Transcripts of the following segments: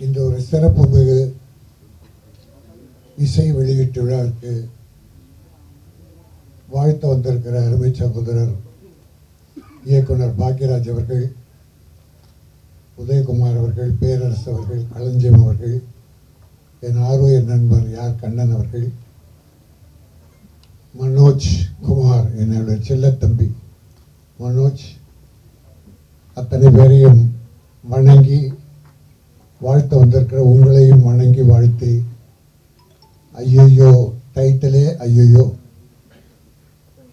இந்த ஒரு சிறப்பு மிகு இசை வெளியீட்டு விழாவிற்கு வாழ்த்து வந்திருக்கிற அருமை சகோதரர் இயக்குனர் பாக்யராஜ் அவர்கள் உதயகுமார் அவர்கள் பேரரசு அவர்கள் களஞ்சியம் அவர்கள் என் ஆர்வயர் நண்பர் யார் கண்ணன் அவர்கள் மனோஜ் குமார் என்னுடைய செல்லத்தம்பி மனோஜ் அத்தனை பேரையும் வணங்கி வாழ்த்த வந்திருக்கிற உங்களையும் வணங்கி வாழ்த்தி. ஐயையோ டைட்டிலே ஐயையோ.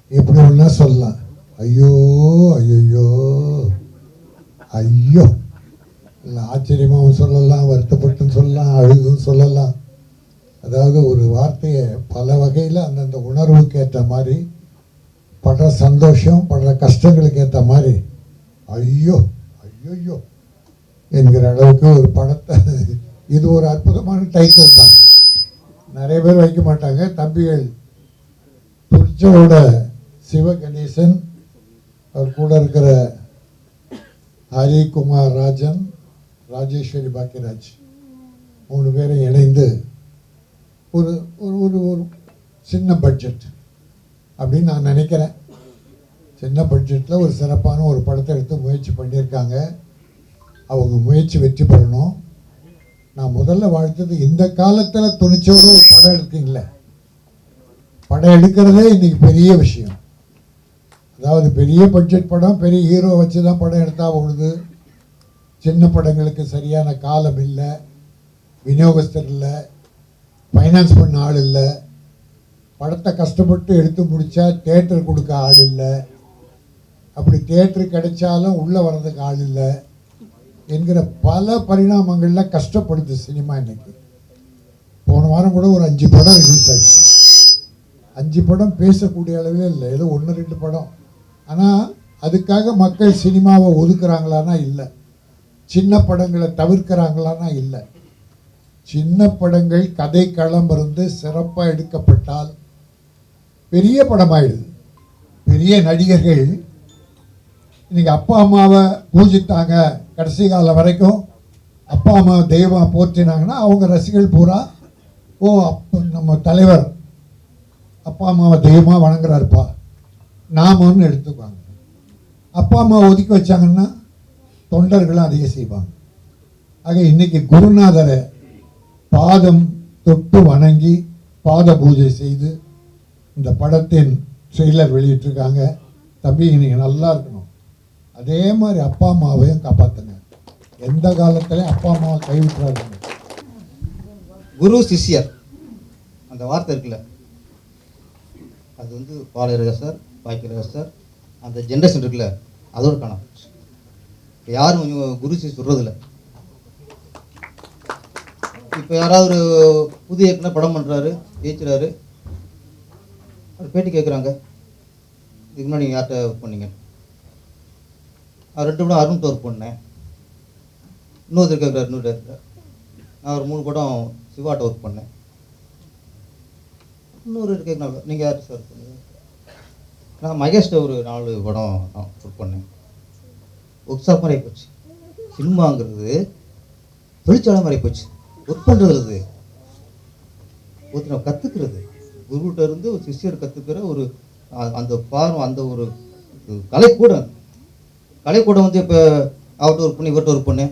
எப்படி ஒன்றா சொல்லலாம்? ஐயோ ஐயையோ. ஐயோ. இல்லை ஆச்சரியமாகவும் சொல்லலாம் வருத்தப்பட்டும் சொல்லலாம் அழுதும் சொல்லலாம். அதாவது ஒரு வார்த்தையை பல வகையில் அந்தந்த உணர்வுக்கு ஏற்ற மாதிரி படுற சந்தோஷம் படுற கஷ்டங்களுக்கு ஏற்ற மாதிரி. ஐயோ ஐயோ என்கிற அளவுக்கு ஒரு படத்தை இது ஒரு அற்புதமான டைட்டில் தான். நிறைய பேர் வைக்க மாட்டாங்க. தம்பிகள் துர்ச்சோட சிவகணேசன் அவர் கூட இருக்கிற ஹரிகுமார் ராஜன் ராஜேஸ்வரி பாக்கியராஜ் மூணு பேரும் இணைந்து ஒரு ஒரு ஒரு ஒரு சின்ன பட்ஜெட் அப்படின்னு நான் நினைக்கிறேன். சின்ன பட்ஜெட்டில் ஒரு சிறப்பான ஒரு படத்தை எடுத்து முயற்சி பண்ணியிருக்காங்க. அவங்க முயற்சி வெற்றி பெறணும். நான் முதல்ல வாழ்த்தது இந்த காலத்தில் துணிச்சோடு ஒரு படம் எடுத்தீங்களே படம் எடுக்கிறதே இன்றைக்கி பெரிய விஷயம். அதாவது பெரிய பட்ஜெட் படம் பெரிய ஹீரோ வச்சு தான் படம் எடுத்தா ஓடுது சின்ன படங்களுக்கு சரியான காலம் இல்லை. விநியோகஸ்தர் இல்லை. ஃபைனான்ஸ் பண்ண ஆள் இல்லை. படத்தை கஷ்டப்பட்டு எடுத்து முடித்தா தேட்டர் கொடுக்க ஆள் இல்லை. அப்படி தேட்டர் கிடைச்சாலும் உள்ளே வர்றதுக்கு ஆள் இல்லை. என்கிற பல பரிணாமங்களில் கஷ்டப்படுது சினிமா இன்னைக்கு. போன வாரம் கூட ஒரு அஞ்சு படம் ரிலீஸ் ஆச்சு. அஞ்சு படம் பேசக்கூடிய அளவே இல்லை. ஏதோ ஒன்று ரெண்டு படம். ஆனால் அதுக்காக மக்கள் சினிமாவை ஒதுக்குறாங்களான்னா இல்லை. சின்ன படங்களை தவிர்க்கிறாங்களான்னா இல்லை. சின்ன படங்கள் கதை களம் இருந்து சிறப்பாக எடுக்கப்பட்டால் பெரிய படமாயிடுது. பெரிய நடிகர்கள் இன்னைக்கு அப்பா அம்மாவை பூஜித்தாங்க. கடைசி காலம் வரைக்கும் அப்பா அம்மா தெய்வம் போற்றினாங்கன்னா அவங்க ரசிகர்கள் பூரா ஓ அப்போ நம்ம தலைவர் அப்பா அம்மாவை தெய்வமாக வணங்குறாருப்பா. நாமன்னு எடுத்துக்குவாங்க. அப்பா அம்மா ஒதுக்கி வச்சாங்கன்னா தொண்டர்களும் அதையே செய்வாங்க. ஆக இன்னைக்கு குருநாதரை பாதம் தொட்டு வணங்கி பாத பூஜை செய்து இந்த படத்தின் ட்ரெய்லர் வெளியிட்டிருக்காங்க. தம்பி இன்னைக்கு நல்லா இருக்கணும். அதே மாதிரி அப்பா அம்மாவையும் காப்பாற்றுங்க எந்த காலத்துலையும் அப்பா அம்மாவை கைவிட்டுறாருங்க குரு சிஷ்யர். அந்த வார்த்தை இருக்குல்ல? அது வந்து பாலரக சார் பாக்கியரக சார் அந்த ஜென்ரேஷன் இருக்குல்ல? அதோட காணாம. போச்சு. யாரும் கொஞ்சம் குரு சிஷ்யர் சொல்கிறதில்ல இப்போ யாராவது ஒரு புதிய இயக்குனர் படம் பண்ணுறாரு ஜெயிச்சுறாரு. அவர் பேட்டி கேட்குறாங்க இதுக்கு முன்னாடி நீங்கள் யார்கிட்ட பண்ணீங்க? அவர் ரெண்டு படம் அருண் ஒர்க் பண்ணேன் இன்னொருத்தர் கேட்குறாரு இன்னொரு நான் ஒரு மூணு படம் சிவாட்ட ஒர்க் பண்ணேன். இன்னொரு கேட்கணும் நீங்கள் யார் சார் பண்ணுங்க நான் மகேஷ்ட ஒரு நாலு படம் நான் ஒர்க் பண்ணேன். ஒர்க் ஷாப் மாதிரி போச்சு. சினிமாங்கிறது தொழிற்சாலை மாதிரி போச்சு. ஒர்க் பண்ணுறது ஒருத்தர் கற்றுக்கிறது குருகிட்ட இருந்து ஒரு சிஷ்யர் கற்றுக்கிற ஒரு அந்த பார்வை அந்த ஒரு கலை கூட கலைக்கூடம் வந்து இப்போ அவர்கிட்ட ஒர்க் பண்ணி இவர்கிட்ட ஒர்க் பண்ணு.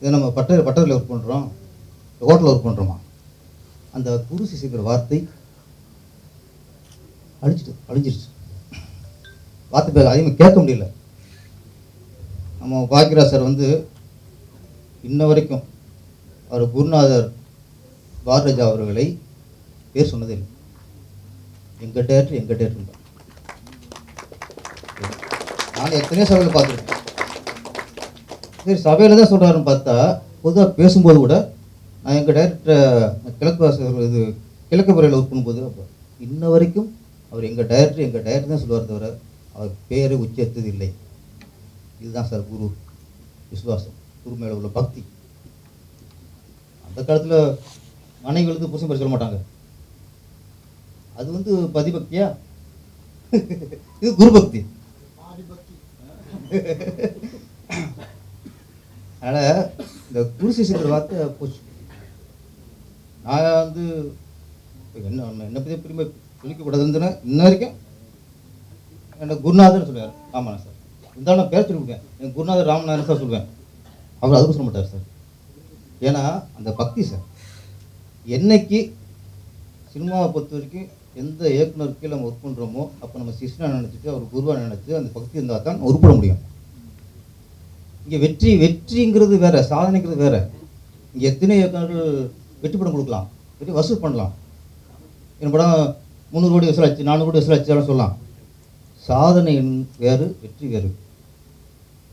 இதை நம்ம பட்டர் பட்டரில் ஒர்க் பண்ணுறோம் ஹோட்டலில் ஒர்க் பண்ணுறோமா அந்த குரு சிசுங்கிற வார்த்தை அழிச்சிட்டு அழிஞ்சிருச்சு. வார்த்தை பேர் அதிகமாக கேட்க முடியல. நம்ம பாக்யராஜ் சார் வந்து இன்ன வரைக்கும் அவர் குருநாதர் பாரராஜா அவர்களை பேர் சொன்னதே இல்லை எங்கள் டேரக்டர் எங்கள் டேரக்டர் நான் எத்தனையோ சபையில் பார்த்துருக்கேன் சரி சபையில் தான் சொல்கிறாருன்னு பார்த்தா பொதுவாக பேசும்போது கூட நான் எங்கள் டைரக்டரை கிழக்கு வாசல் இது கிழக்கு முறையில் ஒர்க் பண்ணும்போது அப்போ இன்ன வரைக்கும் அவர் எங்கள் டைரக்டர் எங்கள் டைரக்டர் தான் சொல்லுவார் தவிர அவர் பேரை உச்சரித்தது இல்லை. இதுதான் சார் குரு விசுவாசம். குரு மேலே உள்ள பக்தி. அந்த காலத்தில் மனைவிகளுக்கு புருஷன் பேர் சொல்ல மாட்டாங்க. அது வந்து பதிபக்தியா? இது குரு பக்தி. அதனால் இந்த குருசி சிஷ்யங்கிற வார்த்தை போச்சு. நான் வந்து என்ன என்னை பற்றி பெருமை சொல்லிக்கக்கூடாதுன்னு இன்ன வரைக்கும் என்ன குருநாதர் சொல்லுவார் ஆமாண்ணா சார். இருந்தாலும் நான் பேர் சொல்லிவிட்டேன் என் குருநாதர் ராமநாதன் சார் சொல்லுவேன் அவர் அதுக்கும் சொல்ல மாட்டார் சார். ஏன்னா அந்த பக்தி சார் என்னைக்கு சினிமாவை பொறுத்த வரைக்கும் எந்த இயக்குனர் கீழே நம்ம ஒர்க் பண்ணுறோமோ அப்போ நம்ம சிஷ்னா நினச்சிட்டு அவர் குருவாக நினச்சி அந்த பக்தி இருந்தால் தான் உருப்பிட முடியும். இங்கே வெற்றி வெற்றிங்கிறது வேற சாதனைங்கிறது வேற. இங்கே எத்தனை இயக்குநர்கள் வெற்றி படம் கொடுக்கலாம்? வெற்றி வசூல் பண்ணலாம். என் படம்? முந்நூறு கோடி வசூலாச்சு நானூறு கோடி வசூலாச்சு சொல்லலாம். சாதனை வேறு வெற்றி வேறு.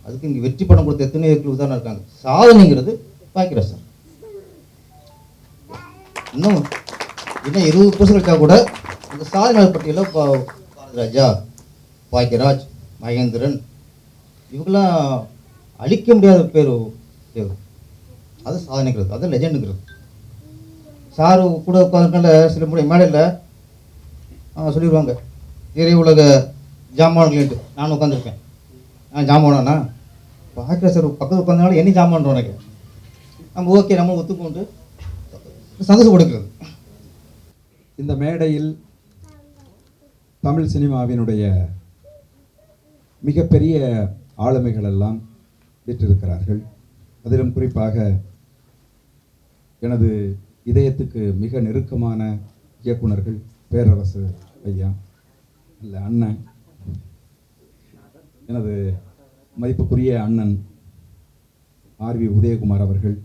அதுக்கு இங்கே வெற்றி படம் கொடுத்த எத்தனை இயக்குனர் உதாரணம் இருக்காங்க? சாதனைங்கிறது பாய்க்கிறேன் சார். இன்னும் இன்னும் இருபது பர்சன்ட் கழிச்சா கூட இந்த சாதனை பட்டியலில் பாரதிராஜா பாக்கியராஜ் மகேந்திரன் இவங்கெல்லாம் அழிக்க முடியாத பேர் தேவை அது சாதனைங்கிறது அது லெஜெண்டுங்கிறது. சார் கூட உட்காந்துருக்கல சில முறை மேடையில் சொல்லிடுவாங்க இறை உலக ஜாமான்கள்ட்டு நானும் உட்காந்துருக்கேன் நான் ஜாமானா பாக்கிற சார் பக்கத்தில் உட்காந்தனால என்ன ஜாமான் உனக்கு நம்ம ஓகே நம்ம ஒத்துக்கொண்டு சந்தோஷம் கொடுக்கிறது இந்த மேடையில் தமிழ் சினிமாவினுடைய மிகப்பெரிய ஆளுமைகள் எல்லாம் அதிலும் குறிப்பாக எனது இதயத்துக்கு மிக நெருக்கமான இயக்குனர்கள் பேரரசு ஐயா இல்லை அண்ணன் எனது மதிப்புக்குரிய அண்ணன் ஆர்வி உதயகுமார் அவர்கள்.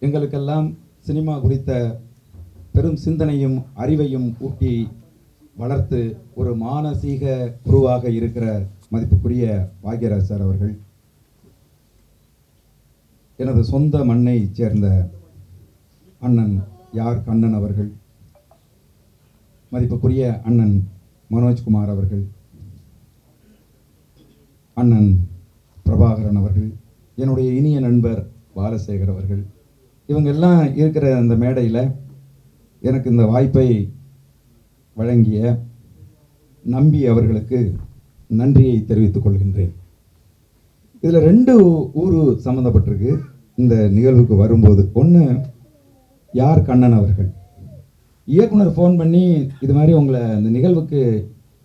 எங்களுக்கெல்லாம் சினிமா குறித்த பெரும் சிந்தனையும் அறிவையும் ஊட்டி வளர்த்து ஒரு மானசீக குருவாக இருக்கிற மதிப்புக்குரிய பாக்யராஜ் சார் அவர்கள் எனது சொந்த மண்ணை சேர்ந்த அண்ணன் யார் கண்ணன் அவர்கள் மதிப்புக்குரிய அண்ணன் மனோஜ்குமார் அவர்கள் அண்ணன் பிரபாகரன் அவர்கள் என்னுடைய இனிய நண்பர் பாலசேகர் அவர்கள் இவங்க எல்லாம் இருக்கிற அந்த மேடையில் எனக்கு இந்த வாய்ப்பை வழங்கிய நம்பி அவர்களுக்கு நன்றியை தெரிவித்துக் கொள்கின்றேன். இதில் ரெண்டு ஊர் சம்மந்தப்பட்டிருக்கு இந்த நிகழ்வுக்கு வரும்போது ஒன்று யார் கண்ணன் அவர்கள்? இயக்குனர் ஃபோன் பண்ணி இது மாதிரி உங்களை இந்த நிகழ்வுக்கு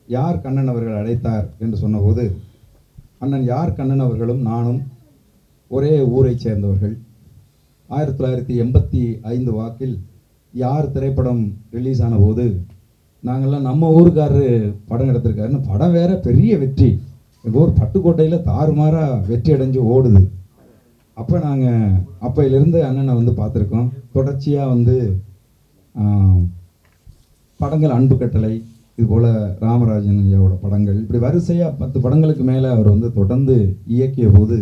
யார் கண்ணன் அவர்கள் அழைத்தார் என்று சொன்னபோது அண்ணன் யார் கண்ணன் அவர்களும் நானும் ஒரே ஊரைச் சேர்ந்தவர்கள். ஆயிரத்தி தொள்ளாயிரத்தி எண்பத்தி ஐந்து வாக்கில் யார் திரைப்படம் ரிலீஸ் ஆன போது நாங்கள்லாம் நம்ம ஊருக்காரரு படம் எடுத்திருக்காருன்னு படம் வேற பெரிய வெற்றி. எங்கள் ஊர் பட்டுக்கோட்டையில் தாறுமாறாக வெற்றி அடைஞ்சு ஓடுது. அப்போ நாங்கள் அப்பையிலிருந்து அண்ணனை வந்து பார்த்துருக்கோம். தொடர்ச்சியாக வந்து படங்கள் அன்பு கட்டளை இது போல் ராமராஜன் ஐயாவோட படங்கள். இப்படி வரிசையாக பத்து படங்களுக்கு மேலே அவர் வந்து தொடர்ந்து இயக்கிய போது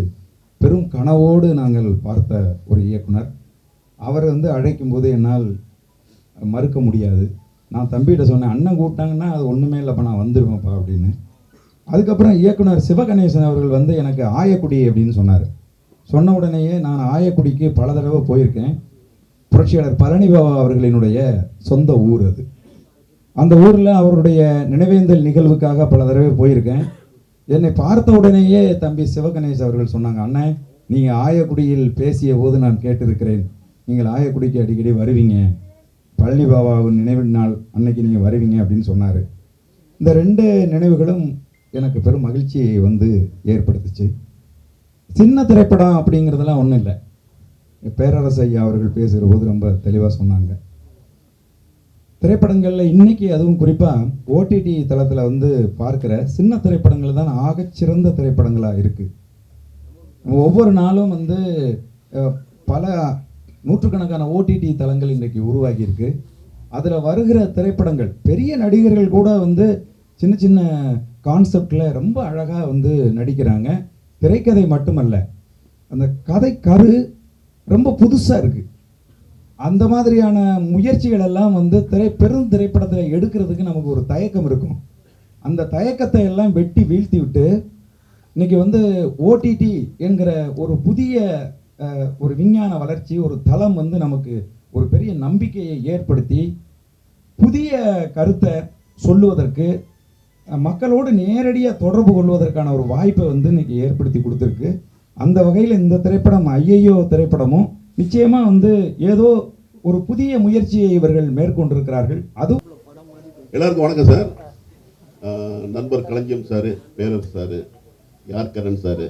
பெரும் கனவோடு நாங்கள் பார்த்த ஒரு இயக்குனர். அவர் வந்து அழைக்கும் போது என்னால் மறுக்க முடியாது. நான் தம்பிகிட்ட சொன்னேன் அண்ணன் கூப்பிட்டாங்கன்னா அது ஒன்றுமே இல்லைப்பா நான் வந்துருவேன்ப்பா அப்படின்னு. அதுக்கப்புறம் இயக்குனர் சிவகணேசன் அவர்கள் வந்து எனக்கு ஆயக்குடி அப்படின்னு சொன்னார். சொன்ன உடனேயே நான் ஆயக்குடிக்கு பல தடவை போயிருக்கேன். புரட்சியாளர் பழனிபாபா அவர்களினுடைய சொந்த ஊர் அது. அந்த ஊரில் அவருடைய நினைவேந்தல் நிகழ்வுக்காக பல தடவை போயிருக்கேன். என்னை பார்த்த உடனேயே தம்பி சிவகணேஷ் அவர்கள் சொன்னாங்க அண்ணன் நீங்கள் ஆயக்குடியில் பேசிய போது நான் கேட்டிருக்கிறேன். நீங்கள் ஆயக்குடிக்கு அடிக்கடி வருவீங்க. பழனி பாபாவின் நினைவு நாள் அன்னைக்கு நீங்கள் வருவீங்க அப்படின்னு சொன்னார். இந்த ரெண்டு நினைவுகளும் எனக்கு பெரும் மகிழ்ச்சியை வந்து ஏற்படுத்துச்சு. சின்ன திரைப்படம் அப்படிங்கிறதெல்லாம் ஒன்றும் இல்லை. பேரரசு ஐயா அவர்கள் பேசுகிற போது ரொம்ப தெளிவாக சொன்னாங்க. திரைப்படங்களில் இன்றைக்கி அதுவும் குறிப்பாக ஓடிடி தளத்தில் வந்து பார்க்குற சின்ன திரைப்படங்கள் தான் ஆகச்சிறந்த திரைப்படங்களாக இருக்குது ஒவ்வொரு நாளும் வந்து பல நூற்றுக்கணக்கான ஓடிடி தளங்கள் இன்றைக்கி உருவாகியிருக்கு. அதில் வருகிற திரைப்படங்கள் பெரிய நடிகர்கள் கூட வந்து சின்ன சின்ன கான்செப்டில் ரொம்ப அழகாக வந்து நடிக்கிறாங்க. திரைக்கதை மட்டுமல்ல அந்த கதை கரு ரொம்ப புதுசாக இருக்குது அந்த மாதிரியான முயற்சிகள் எல்லாம் வந்து திரை பெரும் திரைப்படத்தில் எடுக்கிறதுக்கு நமக்கு ஒரு தயக்கம் இருக்கும். அந்த தயக்கத்தை எல்லாம் வெட்டி வீழ்த்தி விட்டு இன்றைக்கி வந்து ஓடிடி என்கிற ஒரு புதிய ஒரு விஞ்ஞான வளர்ச்சி ஒரு தளம் வந்து நமக்கு ஒரு பெரிய நம்பிக்கையை ஏற்படுத்தி புதிய கருத்தை சொல்லுவதற்கு மக்களோடு நேரடியாக தொடர்பு கொள்வதற்கான ஒரு வாய்ப்பை வந்து இன்றைக்கி ஏற்படுத்தி கொடுத்துருக்கு. அந்த வகையில் இந்த திரைப்படம் ஐயையோ திரைப்படமும் நிச்சயமாக வந்து ஏதோ ஒரு புதிய முயற்சியை இவர்கள் மேற்கொண்டிருக்கிறார்கள். அது எல்லாருக்கும் வணக்கம் சார். நண்பர் களஞ்சியம் சார் பேரர் சார் யார்கரன் சார்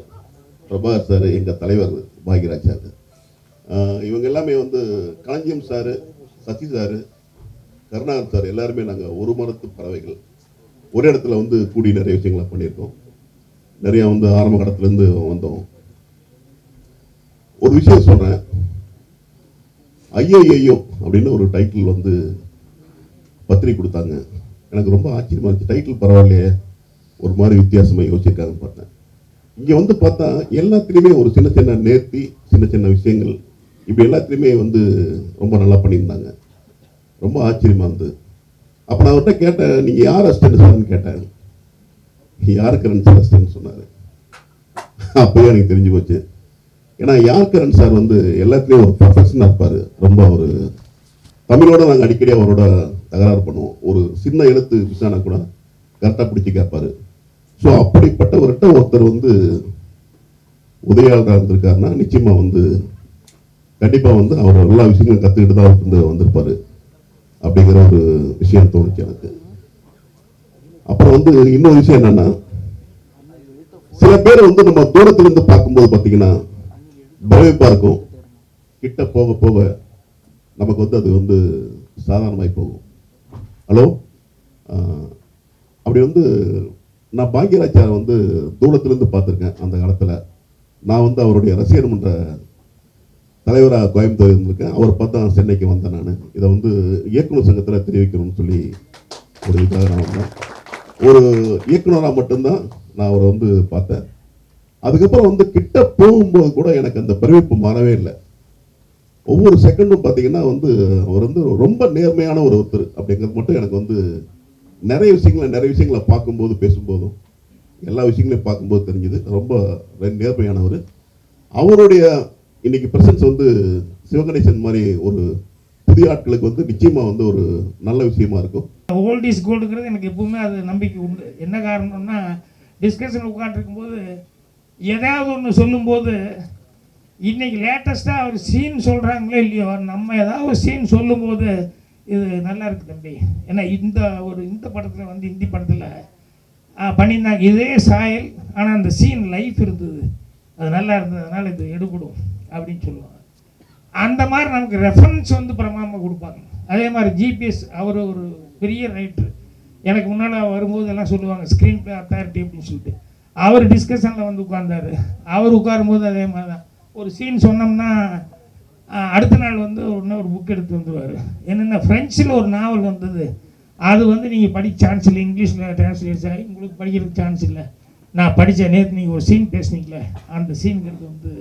பிரபாகர் சார் எங்கள் தலைவர் பாக்யராஜ் சார் இவங்க எல்லாமே வந்து Kalanjiyam sir Sasi sir Karunakaran sir எல்லாருமே நாங்கள் ஒரு மரத்து பறவைகள். ஒரே இடத்துல வந்து கூடி நிறைய விஷயங்களை பண்ணியிருக்கோம். நிறையா வந்து ஆரம்ப காலத்துலேருந்து வந்தோம். ஒரு விஷயம் சொல்கிறேன் ஐயோ ஐயோ அப்படின்னு ஒரு டைட்டில் வந்து பத்திரிக்கை கொடுத்தாங்க. எனக்கு ரொம்ப ஆச்சரியமாக இருந்துச்சு. டைட்டில் பரவாயில்லையே. ஒரு மாதிரி வித்தியாசமாக யோசிச்சிருக்காங்கன்னு பார்த்தேன். இங்க வந்து பார்த்தா எல்லாத்துலேயுமே ஒரு சின்ன சின்ன நேர்த்தி சின்ன சின்ன விஷயங்கள். இப்படி எல்லாத்துலேயுமே வந்து ரொம்ப நல்லா பண்ணியிருந்தாங்க. ரொம்ப ஆச்சரியமா இருந்தது. அப்போ நான் அவர்கிட்ட கேட்டேன் நீங்கள் யார் அசிஸ்டன்ட் சார்னு கேட்டேன். யார் கரண்ட் சார் அசிஸ்டன்ட் சொன்னார். அப்போயே எனக்கு தெரிஞ்சு போச்சு. ஏன்னா யார் கரண்ட் சார் வந்து எல்லாத்துலேயும் ஒரு ப்ரொஃபஷனாக இருப்பார். ரொம்ப ஒரு தமிழோட நாங்கள் அடிக்கடி அவரோட தகராறு பண்ணுவோம். ஒரு சின்ன எழுத்து விசானா கூட கரெக்டாக பிடிச்சி கேட்பாரு. ஸோ அப்படிப்பட்டவர்கிட்ட ஒருத்தர் வந்து உதவியாளராக இருந்திருக்காருன்னா நிச்சயமாக வந்து கண்டிப்பாக வந்து அவர் எல்லா விஷயங்களும் கற்றுக்கிட்டு தான் வந்து வந்திருப்பாரு. அப்படிங்கிற ஒரு விஷயம் தோணுச்சு எனக்கு. அப்புறம் வந்து இன்னொரு விஷயம் என்னன்னா சில பேர் வந்து நம்ம தூரத்துல இருந்து பார்க்கும்போது பார்த்தீங்கன்னா பயப்பா இருக்கும். கிட்ட போக போக நமக்கு வந்து அது வந்து சாதாரணமாகி போகும். ஹலோ அப்படி வந்து நான் பாக்யராஜாரை வந்து தூரத்துலேருந்து பார்த்துருக்கேன் அந்த காலத்தில். நான் வந்து அவருடைய ரசிகர் மன்ற தலைவராக கோயம்புத்தூர் இருந்திருக்கேன். அவர் பார்த்தா சென்னைக்கு வந்தேன் நான். இதை வந்து இயக்குனர் சங்கத்தில் தெரிவிக்கணும்னு சொல்லி ஒரு இதாக நான் வந்தேன். ஒரு இயக்குனராக மட்டும்தான் நான் அவரை வந்து பார்த்தேன். அதுக்கப்புறம் வந்து கிட்ட போகும்போது கூட எனக்கு அந்த பிரமிப்பு மாறவே இல்லை. ஒவ்வொரு செகண்டும் பார்த்தீங்கன்னா வந்து அவர் வந்து ரொம்ப நேர்மையான ஒரு ஒருத்தர் அப்படிங்கிறது மட்டும் எனக்கு வந்து நிறைய விஷயங்களை நிறைய விஷயங்களை பார்க்கும்போது பேசும்போதும் எல்லா விஷயங்களையும் பார்க்கும்போது தெரிஞ்சுது. ரொம்ப நேர்மையானவர். அவருடைய இன்னைக்கு பிரசன்ஸ் வந்து சிவகணேசன் மாதிரி ஒரு புதிய ஆட்களுக்கு வந்து நிச்சயமாக வந்து ஒரு நல்ல விஷயமா இருக்கும். ஓல்ட் இஸ் கோல்டுங்கிறது எனக்கு எப்பவுமே அது நம்பிக்கை உண்டு. என்ன காரணம்னா டிஸ்கஷன் உட்காந்துருக்கும்போது ஏதாவது ஒன்று சொல்லும்போது இன்னைக்கு லேட்டஸ்ட்டாக அவர் சீன் சொல்கிறாங்களோ இல்லையோ நம்ம ஏதாவது ஒரு சீன் சொல்லும்போது இது நல்லா இருக்கு தம்பி. ஏன்னா இந்த ஒரு இந்த படத்தில் வந்து ஹிந்தி படத்தில் பண்ணியிருந்தாங்க இதே சாயல் ஆனால் அந்த சீன் லைஃப் இருந்தது. அது நல்லா இருந்ததுனால இது எடுக்கணும் அப்படின்னு சொல்லுவாங்க. அந்த மாதிரி நமக்கு ரெஃபரன்ஸ் வந்து பிரமாமல் கொடுப்பாங்க. அதே மாதிரி ஜிபிஎஸ் அவர் ஒரு பெரிய ரைட்ரு எனக்கு முன்னால் வரும்போது எல்லாம் சொல்லுவாங்க ஸ்க்ரீன் பிளே அத்தாரிட்டி அப்படின்னு சொல்லிட்டு. அவர் டிஸ்கஷனில் வந்து உட்கார்ந்தார். அவர் உட்காரும்போது அதே மாதிரி தான் ஒரு சீன் சொன்னோம்னா அடுத்த நாள் வந்து இன்னொரு புக் எடுத்து வந்துடுவார் என்னென்ன ஃப்ரெஞ்சில் ஒரு நாவல் வந்தது. அது வந்து நீங்கள் படிக்க சான்ஸ் இல்லை. இங்கிலீஷில் டிரான்ஸ்லேட் ஆகி உங்களுக்கு படிக்கிறதுக்கு சான்ஸ் இல்லை. நான் படித்த நேற்று நீங்கள் ஒரு சீன் பேசுனீங்களே அந்த சீனுங்கிறது வந்து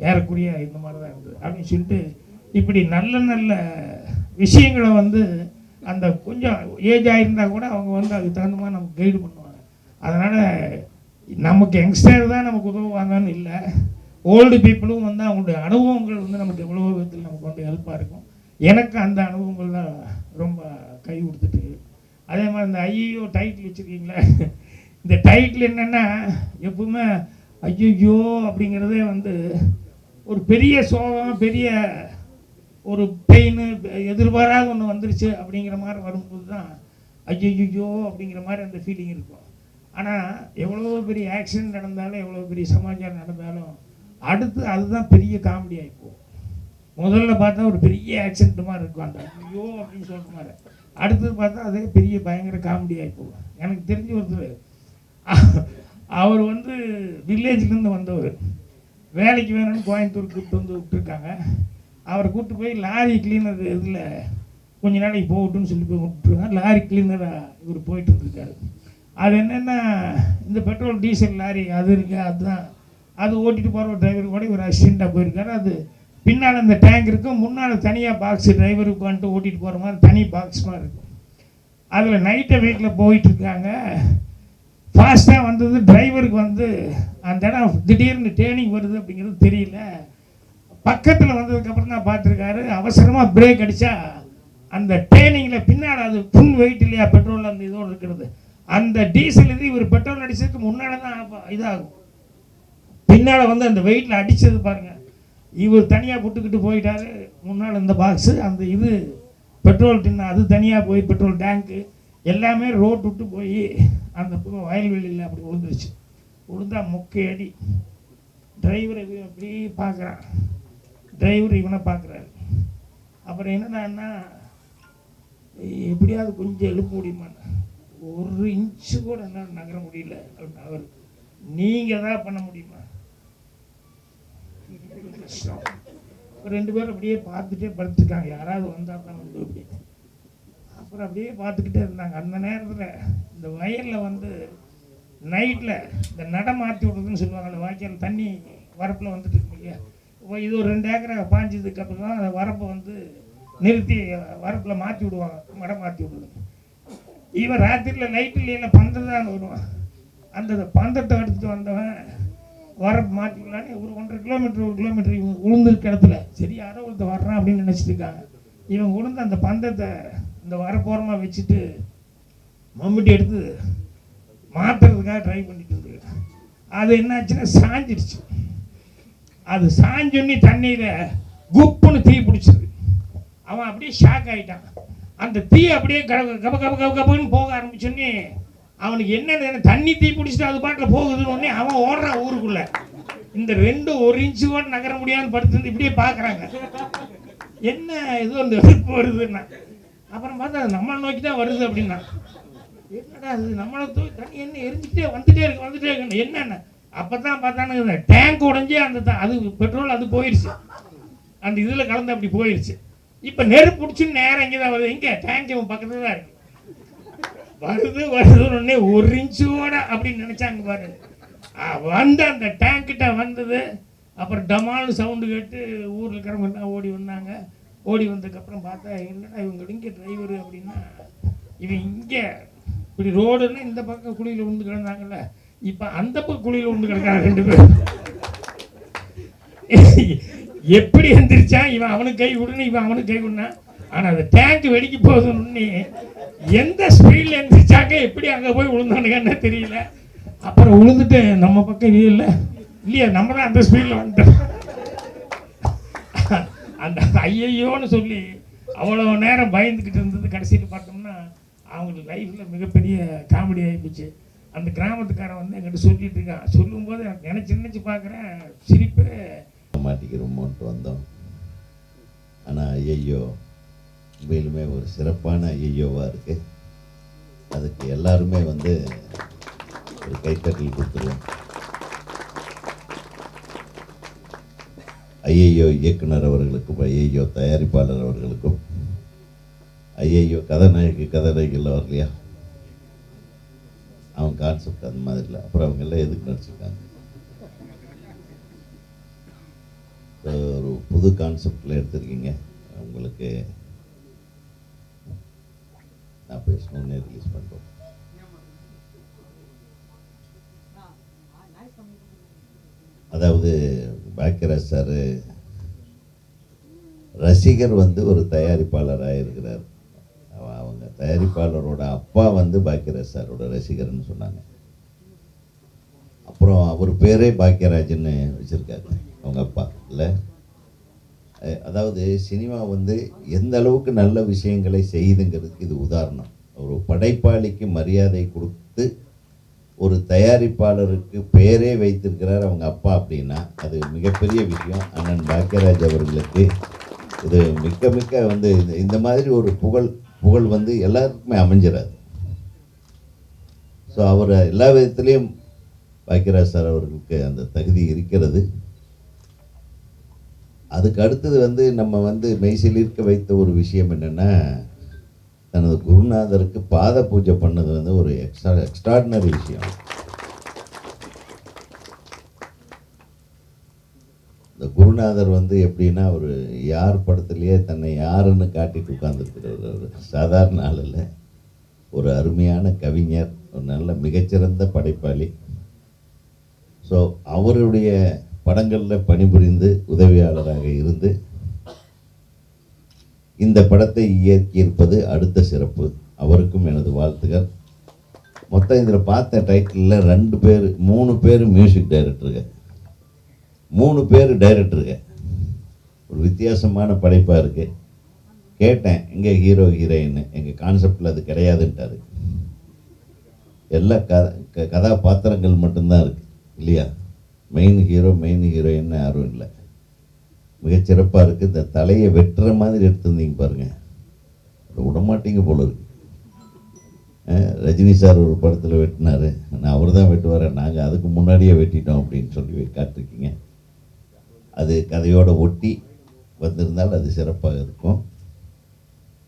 ஏறக்குறைய இந்த மாதிரி தான் இருந்தது அப்படின்னு சொல்லிட்டு இப்படி நல்ல நல்ல விஷயங்களை வந்து அந்த கொஞ்சம் ஏஜ் ஆகியிருந்தால் கூட அவங்க வந்து அதுக்கு தகுந்த மாதிரி நமக்கு கைடு பண்ணுவாங்க. அதனால் நமக்கு யங்ஸ்டர் தான் நமக்கு உதவுவாங்கன்னு இல்லை. ஓல்டு பீப்புளும் வந்து அவங்களுடைய அனுபவங்கள் வந்து நமக்கு எவ்வளோ விதத்தில் நமக்கு வந்து ஹெல்ப்பாக இருக்கும். எனக்கு அந்த அனுபவங்கள் தான் ரொம்ப கை கொடுத்துட்டு அதே மாதிரி இந்த ஐயோ டைட்டில் வச்சுருக்கீங்களே? இந்த டைட்டில் என்னென்னா எப்பவுமே ஐயோ அப்படிங்கிறதே வந்து ஒரு பெரிய சோகம் பெரிய ஒரு பெயின் எதிர்பாராத ஒன்று வந்துருச்சு அப்படிங்கிற மாதிரி வரும்போது தான் ஐயோ அப்படிங்கிற மாதிரி அந்த ஃபீலிங் இருக்கும். ஆனால் எவ்வளோ பெரிய ஆக்சிடென்ட் நடந்தாலும் எவ்வளோ பெரிய சமாச்சாரம் நடந்தாலும் அடுத்து அதுதான் பெரிய காமெடி ஆகிப்போம் முதல்ல பார்த்தா ஒரு பெரிய ஆக்சிடென்ட் மாதிரி இருக்கும். அந்த ஐயோ அப்படின்னு சொல்கிற மாதிரி. அடுத்தது பார்த்தா அதே பெரிய பயங்கர காமெடி ஆகிப்போம் எனக்கு தெரிஞ்ச ஒருத்தர் அவர் வந்து வில்லேஜ்லேருந்து வந்தவர். வேலைக்கு வேணும்னு கோயம்புத்தூர் கூப்பிட்டு வந்து விட்டுருக்காங்க. அவரை கூப்பிட்டு போய் லாரி கிளீனர் இதில் கொஞ்ச நாளைக்கு போகட்டும்னு சொல்லி போய் விட்டுருக்காங்க. லாரி கிளீனராக இவர் போயிட்டு இருந்திருக்காரு. அது என்னென்னா இந்த பெட்ரோல் டீசல் லாரி அது இருக்குது அதுதான் அது ஓட்டிட்டு போகிற ஒரு டிரைவர் கூட இவர் அசிஸ்டண்ட்டாக போயிருக்காரு. அது பின்னால் அந்த டேங்க் இருக்கும் முன்னால் தனியாக பாக்ஸ் டிரைவருக்கு வந்துட்டு ஓட்டிட்டு போகிற மாதிரி தனி பாக்ஸ் மாதிரி இருக்கும் அதில் நைட்டை வீட்டில் போயிட்டுருக்காங்க ஃபாஸ்ட்டாக வந்தது டிரைவருக்கு வந்து அந்த இடம் திடீர்னு டேர்னிங் வருது அப்படிங்கிறது தெரியல. பக்கத்தில் வந்ததுக்கப்புறம் தான் பார்த்துருக்காரு. அவசரமாக பிரேக் அடித்தா அந்த டேர்னிங்கில் பின்னால் அது ஃபுல் வெயிட் இல்லையா? பெட்ரோல் அந்த இதோடு இருக்கிறது. அந்த டீசல் இது இவர் பெட்ரோல் அடிச்சதுக்கு முன்னால் தான் இதாகும். பின்னால் வந்து அந்த வெயிட்டில் அடித்தது பாருங்கள் இவர் தனியாக புட்டுக்கிட்டு போயிட்டாரு. முன்னால் இந்த பாக்ஸு அந்த இது பெட்ரோல் டின்னு அது தனியாக போய் பெட்ரோல் டேங்க்கு எல்லாமே ரோட் விட்டு போய் அந்த பக்கம் வயல்வெளியில் அப்படி விழுந்துருச்சு. விழுந்தா மொக்கை அடி. டிரைவர் இவன் அப்படி பார்க்குறான் டிரைவர் இவனை பார்க்குறாரு அப்புறம் என்னடான்னா எப்படியாவது கொஞ்சம் எழுப்ப முடியுமான்னு ஒரு இன்ச்சு கூட என்னால் நகர முடியல அப்படின்னு அவர். நீங்கள் தான் பண்ண முடியுமா? ரெண்டு பேரும் அப்படியே பார்த்துட்டே படுத்துருக்காங்க யாராவது வந்தால் தான் வந்து அப்படி அப்புறம் அப்படியே பார்த்துக்கிட்டே இருந்தாங்க. அந்த நேரத்தில் இந்த வயலில் வந்து நைட்டில் இந்த நடை மாற்றி விடுறதுன்னு சொல்லுவாங்கல்ல வாய்க்கால் தண்ணி வரப்பில் வந்துட்டு இருக்கு இல்லையா? இது ஒரு ரெண்டு ஏக்கரை பாஞ்சதுக்கு அப்புறம் தான் அந்த வரப்பை வந்து நிறுத்தி வரப்பில் மாற்றி விடுவாங்க. மடம் மாற்றி விடுவாங்க இவன் ராத்திரியில் லைட் இல்லையில பந்தம் தான் வருவான். அந்த பந்தத்தை எடுத்துகிட்டு வந்தவன் வர மாற்றிக்கலான்னு ஒரு ஒன்றரை கிலோமீட்டர் ஒரு கிலோமீட்டர் இவங்க உளுந்துருக்க இடத்துல. சரி யாரோ ஒருத்தர் வர்றான் அப்படின்னு நினச்சிட்டு இருக்காங்க இவன் உளுந்து அந்த பந்தத்தை இந்த வரப்போரமாக வச்சுட்டு மம்முட்டி எடுத்து மாற்றுறதுக்காக ட்ரை பண்ணிட்டு இருந்தது. அது என்னாச்சுன்னா சாஞ்சிடுச்சு. அது சாஞ்சொன்னி தண்ணியில் குப்புன்னு தீ பிடிச்சிருக்கு. அவன் அப்படியே ஷாக் ஆகிட்டான் அந்த தீ அப்படியே கப கப கப கப கபன்னு போக ஆரம்பிச்சோன்னே அவனுக்கு என்ன தண்ணி தீ பிடிச்சிட்டு அது பாட்டில் போகுதுன்னு உடனே அவன் ஓடுறான் ஊருக்குள்ளே. இந்த ரெண்டு ஒரு இன்ச்சு கூட நகர முடியாது படுத்து இப்படியே பார்க்குறாங்க என்ன ஏதோ இந்த வெறுப்பு வருதுன்னா. அப்புறம் பார்த்தா அது நம்மளை நோக்கி தான் வருது அப்படின்னா. என்னடா அது நம்மளை தூக்கி தண்ணி என்ன எரிஞ்சுட்டே வந்துட்டே இருக்கு வந்துட்டே இருக்கு என்னென்ன? அப்போ தான் பார்த்தானுங்க டேங்க் உடஞ்சி அந்த அது பெட்ரோல் அது போயிடுச்சு அந்த இதில் கலந்து அப்படி போயிடுச்சு இப்போ நெருப்பு பிடிச்சி நேரம் இங்கே தான் வருது. எங்கே? டேங்க் பக்கத்தில் தான் இருக்கு. வருது வருதுன்னு உடனே ஒரு இன்ச்சோட அப்படின்னு நினைச்சாங்க பாரு. வந்த அந்த டேங்க்கிட்ட வந்தது. அப்புறம் டமால்னு சவுண்டு கேட்டு ஊரில் இருக்கிறவங்க ஓடி வந்தாங்க. ஓடி வந்ததுக்கப்புறம் பார்த்தா என்னடா இவங்க இங்கே டிரைவர் அப்படின்னா இவன் இங்கே. இப்படி ரோடுன்னா இந்த பக்கம் குழியில் விழுந்து கிடந்தாங்கல்ல. இப்போ அந்த பக்கம் குழியில் விழுந்து கிடக்காங்க ரெண்டு பேரும். எப்படி எந்திரிச்சான்? இவன் அவனுக்கு கை விடுன்னு இவன் அவனுக்கு கை விடுனான். ஆனால் அந்த டேங்க் வெடிக்க போகுதுன்னு எந்த ஸ்பீட்ல எந்திரிச்சாங்க எப்படி அங்கே போய் விழுந்தானுங்கன்னு தெரியல. அப்புறம் விழுந்துட்டு நம்ம பக்கம் இது இல்லை. இல்லையா நம்ம தான் அந்த ஸ்பீடில் வந்துட்டோம். அந்த ஐயையோன்னு சொல்லி அவ்வளோ நேரம் பயந்துக்கிட்டு இருந்தது கடைசியில் பார்த்தோம்னா அவங்களுக்கு லைஃப்பில் மிகப்பெரிய காமெடி ஆகிப்போச்சு அந்த கிராமத்துக்காரன் வந்து எங்கிட்ட சொல்லிட்டு இருக்கான். சொல்லும்போது எனக்கு நினச்சி நினச்சி பார்க்குறேன் சிரிப்பு. மாட்டிக்கிறோமோன்ட்டு வந்தோம். ஆனால் ஐயோ உண்மையிலுமே ஒரு சிறப்பான ஐயோவாக இருக்குது அதுக்கு எல்லாருமே வந்து ஒரு கைத்தட்டல் கொடுத்துருவோம். ஐஐயோ இயக்குனர் அவர்களுக்கும் ஐஐயோ தயாரிப்பாளர் அவர்களுக்கும் ஐஐயோ கதாநாயகி கதாநாயகிகள் அவர் இல்லையா? அவன் கான்செப்ட் அந்த மாதிரி இல்லை. அப்புறம் அவங்க எல்லாம் எதுக்கு நடிச்சிருக்காங்க? ஒரு புது கான்செப்டில் எடுத்திருக்கீங்க. உங்களுக்கு நான் பேசணும்னு ரிலீஸ் பண்ணுறோம் அதாவது பாக்கியராஜ் சார் ரசிகர் வந்து ஒரு தயாரிப்பாளராக இருக்கிறார் அவங்க தயாரிப்பாளரோட அப்பா வந்து பாக்கியராஜ் சாரோட ரசிகர்னு சொன்னாங்க. அப்புறம் அவர் பேரே பாக்கியராஜன்னு வச்சுருக்காரு அவங்க அப்பா. இல்லை? அதாவது சினிமா வந்து எந்த அளவுக்கு நல்ல விஷயங்களை செய்யுதுங்கிறதுக்கு இது உதாரணம். ஒரு படைப்பாளிக்கு மரியாதை கொடுத்து ஒரு தயாரிப்பாளருக்கு பெயரே வைத்திருக்கிறார் அவங்க அப்பா அப்படின்னா அது மிகப்பெரிய விஷயம். அண்ணன் பாக்கியராஜ் அவர்களுக்கு இது மிக்க மிக்க வந்து இந்த- இந்த மாதிரி ஒரு புகழ் புகழ் வந்து எல்லாருக்குமே அமைஞ்சிடாது ஸோ அவர் எல்லா விதத்துலேயும் பாக்கியராஜ் சார் அவர்களுக்கு அந்த தகுதி இருக்கிறது. அதுக்கு அடுத்தது வந்து நம்ம வந்து மெய்சிலிருக்க வைத்த ஒரு விஷயம் என்னென்னா தனது குருநாதருக்கு பாத பூஜை பண்ணது வந்து ஒரு எக்ஸ்ட்ரா எக்ஸ்ட்ராடினரி விஷயம். இந்த குருநாதர் வந்து எப்படின்னா ஒரு யார் படத்துலேயே தன்னை யாருன்னு காட்டிட்டு உட்கார்ந்துருக்கிற ஒரு சாதாரண ஆளில் ஒரு அருமையான கவிஞர் ஒரு நல்ல மிகச்சிறந்த படைப்பாளி. ஸோ அவருடைய படங்களில் பணிபுரிந்து உதவியாளராக இருந்து இந்த படத்தை இயக்கியிருப்பது அடுத்த சிறப்பு. அவருக்கும் எனது வாழ்த்துக்கள் மொத்தம் இதில் பார்த்த டைட்டிலில் ரெண்டு பேர் மூணு பேர் மியூசிக் டைரக்டருங்க மூணு பேர் டைரக்டருங்க ஒரு வித்தியாசமான படைப்பாக இருக்குது கேட்டேன் எங்கே ஹீரோ ஹீரோயின் எங்கள் கான்செப்டில் அது கிடையாதுன்ட்டாரு. எல்லா க- கதாபாத்திரங்கள் மட்டும்தான் இருக்குது இல்லையா? மெயின் ஹீரோ மெயின் ஹீரோயின் யாரும் இல்லை. மிகச்சிறப்பாக இருக்குது இந்த தலையை வெட்டுற மாதிரி எடுத்திருந்தீங்க பாருங்கள் அதை விடமாட்டீங்க போல இருக்கு. ரஜினி சார் ஒரு படத்தில் வெட்டினாரு. நான் அவர் தான் வெட்டுவார். நாங்கள் அதுக்கு முன்னாடியே வெட்டிட்டோம் அப்படின்னு சொல்லி காட்டிருக்கீங்க. அது கதையோட ஒட்டி வந்திருந்தால் அது சிறப்பாக இருக்கும்.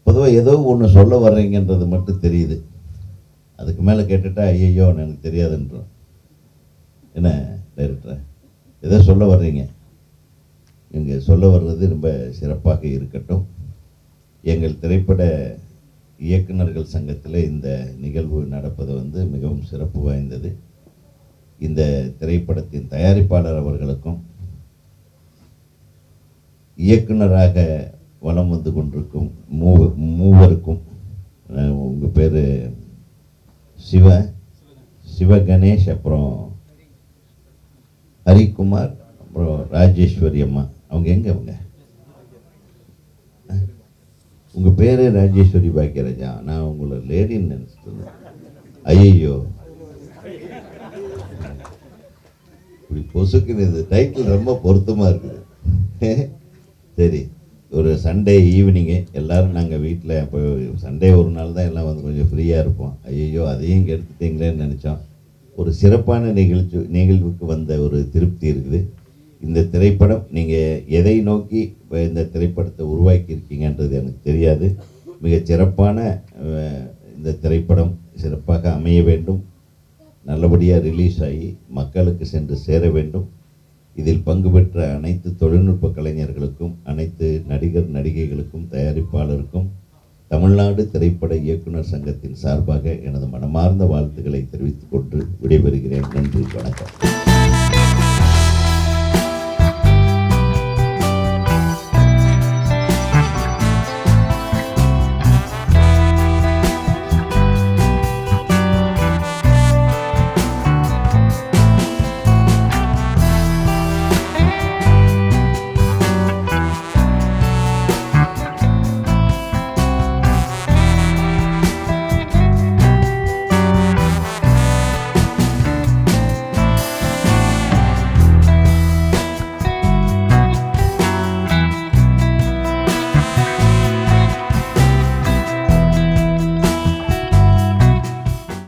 பொதுவாக ஏதோ ஒன்று சொல்ல வர்றீங்கன்றது மட்டும் தெரியுது. அதுக்கு மேலே கேட்டுட்டா ஐயையோ எனக்கு தெரியாதுன்றோம். என்ன? டைரக்டரை எதை சொல்ல வர்றீங்க? இவங்க சொல்ல வர்றது ரொம்ப சிறப்பாக இருக்கட்டும். எங்கள் திரைப்பட இயக்குனர்கள் சங்கத்தில் இந்த நிகழ்வு நடப்பது வந்து மிகவும் சிறப்பு வாய்ந்தது. இந்த திரைப்படத்தின் தயாரிப்பாளர் அவர்களுக்கும் இயக்குனராக வலம் வந்து கொண்டிருக்கும் மூ மூவருக்கும் உங்கள் பேர் சிவ சிவ கணேஷ் அப்புறம் ஹரிக்குமார் அப்புறம் ராஜேஸ்வரி அம்மா. அவங்க எங்கே அவங்க உங்கள் பேர் ராஜேஸ்வரி பாக்கியராஜா. நான் உங்களை லேடின்னு நினச்சிட்டு இருந்தேன். ஐயோ இப்படி பொசுக்குன்னு டைட்டில் ரொம்ப பொருத்தமாக இருக்குது. சரி ஒரு சண்டே ஈவினிங்கு எல்லோரும் நாங்கள் வீட்டில் இப்போ சண்டே ஒரு நாள் தான் எல்லாம் வந்து கொஞ்சம் ஃப்ரீயாக இருப்போம். ஐயோ அதையும் கெடுத்துட்டீங்களேன்னு நினச்சோம். ஒரு சிறப்பான நிகழ்ச்சி நிகழ்வுக்கு வந்த ஒரு திருப்தி இருக்குது. இந்த திரைப்படம் நீங்கள் எதை நோக்கி இந்த திரைப்படத்தை உருவாக்கியிருக்கீங்கன்றது எனக்கு தெரியாது. மிகச் சிறப்பான இந்த திரைப்படம் சிறப்பாக அமைய வேண்டும். நல்லபடியாக ரிலீஸ் ஆகி மக்களுக்கு சென்று சேர வேண்டும். இதில் பங்கு பெற்ற அனைத்து தொழில்நுட்ப கலைஞர்களுக்கும் அனைத்து நடிகர் நடிகைகளுக்கும் தயாரிப்பாளருக்கும் தமிழ்நாடு திரைப்பட இயக்குனர் சங்கத்தின் சார்பாக எனது மனமார்ந்த வாழ்த்துக்களை தெரிவித்துக் கொண்டு விடைபெறுகிறேன். நன்றி வணக்கம்.